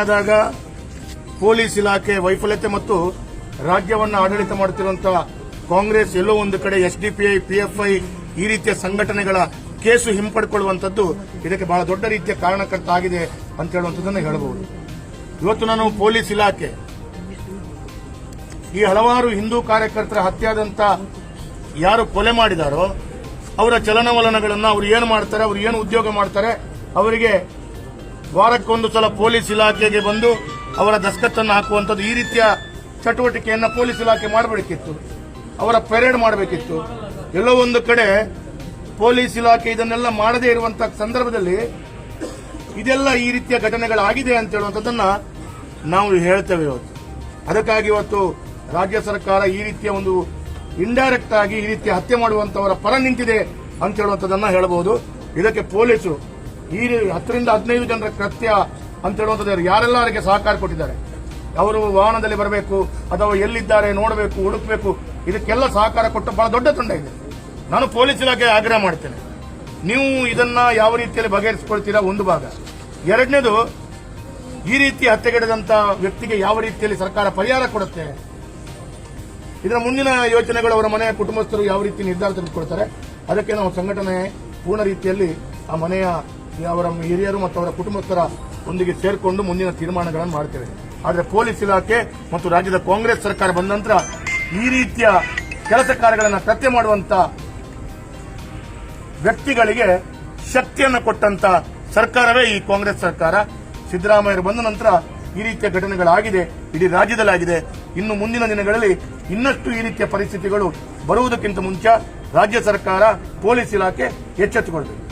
ಆದಾಗ ಪೊಲೀಸ್ ಇಲಾಖೆ ವೈಫಲ್ಯತೆ ಮತ್ತು ರಾಜ್ಯವನ್ನು ಆಡಳಿತ ಮಾಡುತ್ತಿರುವಂತಹ ಕಾಂಗ್ರೆಸ್ ಎಲ್ಲೋ ಒಂದು ಕಡೆ, ಎಸ್ಡಿಪಿಐ, ಪಿಎಫ್ಐ ಈ ರೀತಿಯ ಸಂಘಟನೆಗಳ ಕೇಸು ಹಿಂಪಡ್ಕೊಳ್ಳುವಂಥದ್ದು ಇದಕ್ಕೆ ಬಹಳ ದೊಡ್ಡ ರೀತಿಯ ಕಾರಣಕರ್ತ ಆಗಿದೆ ಅಂತ ಹೇಳುವಂಥದ್ದನ್ನು ಹೇಳಬಹುದು. ಇವತ್ತು ನಾನು ಪೊಲೀಸ್ ಇಲಾಖೆ, ಈ ಹಲವಾರು ಹಿಂದೂ ಕಾರ್ಯಕರ್ತರ ಹತ್ಯಾದಂತ ಯಾರು ಕೊಲೆ ಮಾಡಿದಾರೋ ಅವರ ಚಲನವಲನಗಳನ್ನು ಅವ್ರು ಏನು ಮಾಡ್ತಾರೆ, ಅವ್ರು ಏನು ಉದ್ಯೋಗ ಮಾಡ್ತಾರೆ, ಅವರಿಗೆ ವಾರಕ್ಕೊಂದು ಸಲ ಪೊಲೀಸ್ ಇಲಾಖೆಗೆ ಬಂದು ಅವರ ದಸ್ಕತ್ತನ್ನು ಹಾಕುವಂಥದ್ದು ಈ ರೀತಿಯ ಚಟುವಟಿಕೆಯನ್ನು ಪೊಲೀಸ್ ಇಲಾಖೆ ಮಾಡಬೇಕಿತ್ತು. ಅವರ ಪೆರೇಡ್ ಮಾಡಬೇಕಿತ್ತು. ಎಲ್ಲೋ ಒಂದು ಕಡೆ ಪೊಲೀಸ್ ಇಲಾಖೆ ಇದನ್ನೆಲ್ಲ ಮಾಡದೇ ಇರುವಂತಹ ಸಂದರ್ಭದಲ್ಲಿ ಇದೆಲ್ಲ ಈ ರೀತಿಯ ಘಟನೆಗಳಾಗಿದೆ ಅಂತ ಹೇಳುವಂಥದ್ದನ್ನ ನಾವು ಹೇಳ್ತೇವೆ ಇವತ್ತು. ಅದಕ್ಕಾಗಿ ಇವತ್ತು ರಾಜ್ಯ ಸರ್ಕಾರ ಈ ರೀತಿಯ ಒಂದು ಇಂಡೈರೆಕ್ಟ್ ಆಗಿ ಈ ರೀತಿಯ ಹತ್ಯೆ ಮಾಡುವಂತವರ ಪರ ನಿಂತಿದೆ ಅಂತ ಹೇಳುವಂಥದ್ದನ್ನ ಹೇಳಬಹುದು ಇದಕ್ಕೆ ಪೊಲೀಸರು ಈ ಹತ್ತರಿಂದ ಹದಿನೈದು ಜನರ ಕೃತ್ಯ ಅಂತ ಹೇಳುವಂಥದ್ದು ಯಾರೆಲ್ಲ ಅವರಿಗೆ ಸಹಕಾರ ಕೊಟ್ಟಿದ್ದಾರೆ? ಅವರು ವಾಹನದಲ್ಲಿ ಬರಬೇಕು, ಅಥವಾ ಎಲ್ಲಿದ್ದಾರೆ ನೋಡಬೇಕು, ಹುಡುಕಬೇಕು, ಇದಕ್ಕೆಲ್ಲ ಸಹಕಾರ ಕೊಟ್ಟು ಬಹಳ ದೊಡ್ಡ ತಂಡ ಇದೆ. ನಾನು ಪೊಲೀಸ್ ಇಲಾಖೆ ಆಗ್ರಹ ಮಾಡ್ತೇನೆ. ನೀವು ಇದನ್ನ ಯಾವ ರೀತಿಯಲ್ಲಿ ಬಗೆಹರಿಸಿಕೊಳ್ತೀರಾ? ಒಂದು ಭಾಗ. ಎರಡನೇದು, ಈ ರೀತಿ ಹತ್ಯೆಗೆಡದಂತ ವ್ಯಕ್ತಿಗೆ ಯಾವ ರೀತಿಯಲ್ಲಿ ಸರ್ಕಾರ ಪರಿಹಾರ ಕೊಡುತ್ತೆ? ಇದರ ಮುಂದಿನ ಯೋಚನೆಗಳು ಅವರ ಮನೆಯ ಕುಟುಂಬಸ್ಥರು ಯಾವ ರೀತಿ ನಿರ್ಧಾರ ತೆಗೆದುಕೊಳ್ತಾರೆ? ಅದಕ್ಕೆ ನಾವು ಸಂಘಟನೆ ಪೂರ್ಣ ರೀತಿಯಲ್ಲಿ ಆ ಮನೆಯ ಅವರ ಹಿರಿಯರು ಮತ್ತು ಅವರ ಕುಟುಂಬಸ್ಥರ ಒಂದಿಗೆ ಸೇರಿಕೊಂಡು ಮುಂದಿನ ತೀರ್ಮಾನಗಳನ್ನು ಮಾಡ್ತೇವೆ. ಆದರೆ ಪೊಲೀಸ್ ಇಲಾಖೆ ಮತ್ತು ರಾಜ್ಯದ ಕಾಂಗ್ರೆಸ್ ಸರ್ಕಾರ ಬಂದ ನಂತರ ಈ ರೀತಿಯ ಕೆಲಸ ಕಾರ್ಯಗಳನ್ನು ಕೃತ್ಯ ಮಾಡುವಂತ ವ್ಯಕ್ತಿಗಳಿಗೆ ಶಕ್ತಿಯನ್ನು ಕೊಟ್ಟಂತ ಸರ್ಕಾರವೇ ಈ ಕಾಂಗ್ರೆಸ್ ಸರ್ಕಾರ. ಸಿದ್ದರಾಮಯ್ಯರು ಬಂದ ನಂತರ ಈ ರೀತಿಯ ಘಟನೆಗಳಾಗಿದೆ, ಇಡೀ ರಾಜ್ಯದಲ್ಲಾಗಿದೆ. ಇನ್ನು ಮುಂದಿನ ದಿನಗಳಲ್ಲಿ ಇನ್ನಷ್ಟು ಈ ರೀತಿಯ ಪರಿಸ್ಥಿತಿಗಳು ಬರುವುದಕ್ಕಿಂತ ಮುಂಚೆ ರಾಜ್ಯ ಸರ್ಕಾರ ಪೊಲೀಸ್ ಇಲಾಖೆ ಎಚ್ಚೆತ್ತುಕೊಳ್ಬೇಕು.